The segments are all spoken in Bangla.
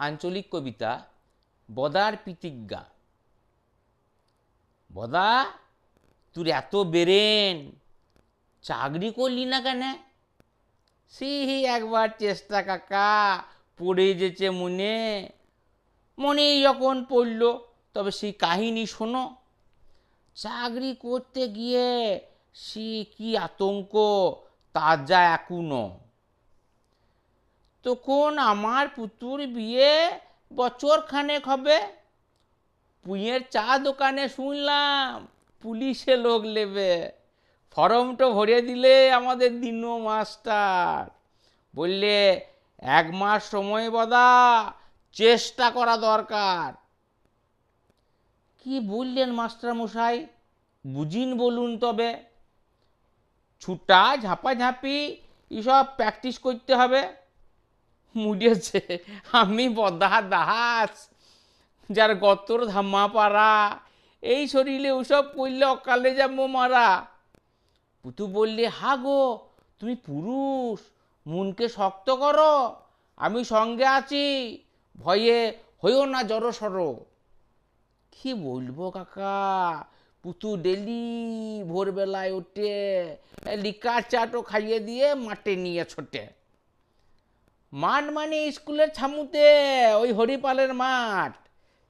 আঞ্চলিক কবিতা বদার প্রতিজ্ঞা। বদা, তোর এত বেরেন, চাকরি করলি না কেন? সেই একবার চেষ্টা কাকা পড়ে যেছে মনে। মনে যখন পড়ল, তবে সেই কাহিনী শোনো। চাকরি করতে গিয়ে সে কি আতঙ্ক তার যা এখনও। তখন আমার পুতুর বিয়ে বছর খানেক হবে। পুঁয়ের চা দোকানে শুনলাম, পুলিশে লোক নেবে। ফর্মটা ভরে দিলে আমাদের দিন মাস্টার। বললে, এক মাস সময় বদা, চেষ্টা করা দরকার। কি বললেন মাস্টার মশাই? বুঝিন বলুন তবে। ছুটা ঝাপাঝাপি এসব প্র্যাকটিস করতে হবে। মুড়িয়েছে। আমি বদা দাস, যার গতর ধাম্মা পারা এই শরীরে ওসব করলে অকালে যাব মারা। পুতু বললে, হা গো, তুমি পুরুষ, মনকে শক্ত করো, আমি সঙ্গে আছি, ভয়ে হইও না জড়ো সড়ো। কি বলব কাকা? পুতু ডেলি ভোরবেলায় ওঠে লিকার চাটও খাইয়ে দিয়ে মাঠে নিয়ে ছোটে। মাঠ মানে স্কুলের ছামুতে, ওই হরিপালের মাঠ।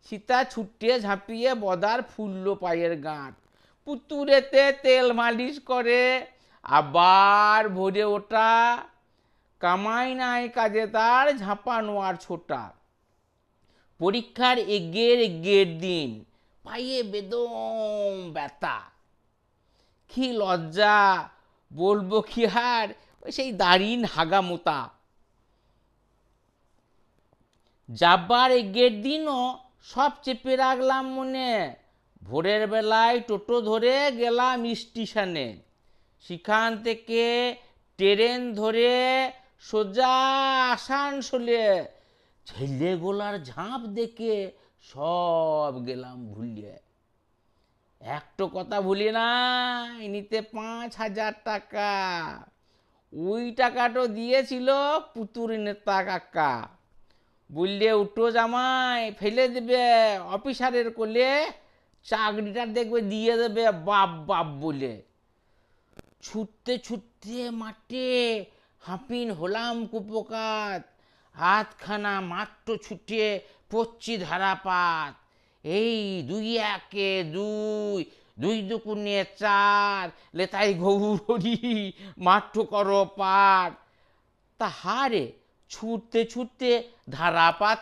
সীতা ছুটিয়ে ঝাঁপিয়ে বদার ফুলল পায়ের গাঁট। পুতুরেতে তেল মালিশ করে, আবার ভরে ওঠা। কামাই নাই কাজে তার, ঝাঁপানো আর ছোটা। পরীক্ষার এগের এগের দিন, পায়ে বেদম ব্যথা। কি লজ্জা, বলব কি আর সেই দাঁড়িন হাগামোতা। যাবার এগের দিনও সব চেপে রাখলাম মনে। ভোরের বেলায় টোটো ধরে গেলাম স্টেশনে। সেখান থেকে ট্রেন ধরে সোজা আসানসোলে। ছেলেগুলার ঝাঁপ দেখে সব গেলাম ভুলিয়ে। একটো কথা ভুলি না নিতে পাঁচ হাজার টাকা। ওই টাকাটা দিয়েছিল পুতুর নেতা কাকা। বললে উঠো জামাই, ফেলে দেবে অফিসারের কোলে, চাকরিটা দেখবে দিয়ে দেবে বাপ বাপ বলে। ছুটতে ছুটতে মাঠে হাঁপিন হলাম কুপকাত, হাতখানা মাত্র ছুটে পচ্ছি ধারাপাত। এই দুই একে দুই দুই দুকুনে চার, লেতাই গৌরী মাঠ্য করো পার। তা হারে ছুটতে ছুটতে ধারাপাত